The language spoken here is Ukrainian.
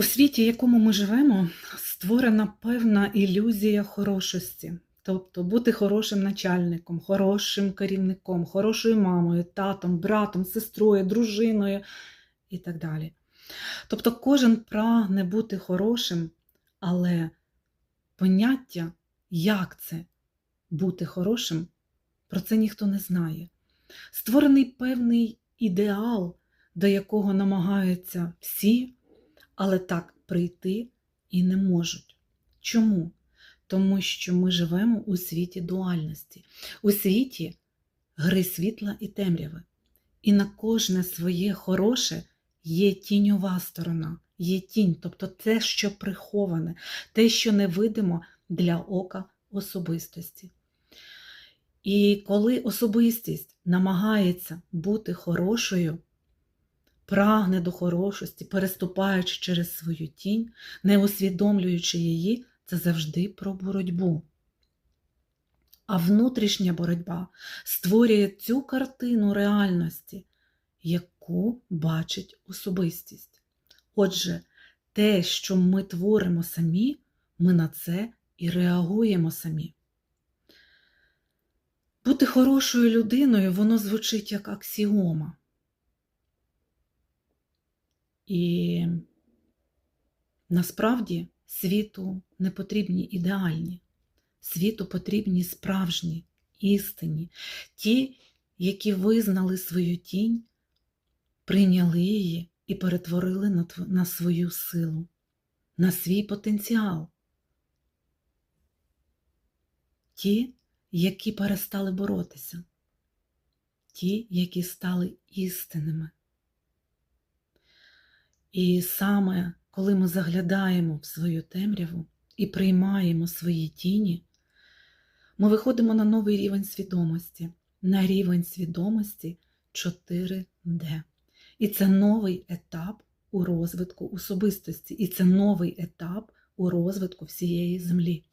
У світі, в якому ми живемо, створена певна ілюзія хорошості. Тобто бути хорошим начальником, хорошим керівником, хорошою мамою, татом, братом, сестрою, дружиною і так далі. Тобто кожен прагне бути хорошим, але поняття, як це бути хорошим, про це ніхто не знає. Створений певний ідеал, до якого намагаються всі, але так прийти і не можуть. Чому? Тому що ми живемо у світі дуальності, у світі гри світла і темряви. І на кожне своє хороше є тіньова сторона, є тінь, тобто те, що приховане, те, що невидимо для ока особистості. І коли особистість намагається бути хорошою, прагне до хорошості, переступаючи через свою тінь, не усвідомлюючи її, це завжди про боротьбу. А внутрішня боротьба створює цю картину реальності, яку бачить особистість. Отже, те, що ми творимо самі, ми на це і реагуємо самі. Бути хорошою людиною, воно звучить як аксіома. І насправді світу не потрібні ідеальні, світу потрібні справжні, істинні, ті, які визнали свою тінь, прийняли її і перетворили на, на свою силу, на свій потенціал. Ті, які перестали боротися, ті, які стали істинними. І саме коли ми заглядаємо в свою темряву і приймаємо свої тіні, ми виходимо на новий рівень свідомості, на рівень свідомості 4D. І це новий етап у розвитку особистості, і це новий етап у розвитку всієї землі.